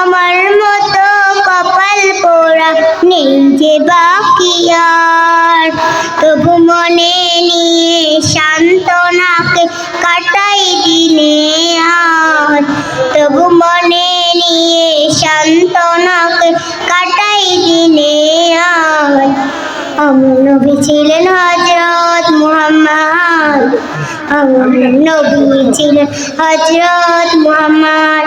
আমার মতো কপাল পোড়া নেই যে বাকি আর। তবু মনে নিয়ে সান্ত্বনাকে কাটাই দিনে আর। তবু মনে নিয়ে সান্ত্বনাকে কাটাই দিনে আর। আমার নবী ছিলেন হজরত মুহাম্মদ। আমার নবী ছিলেন হজরত মুহাম্মদ।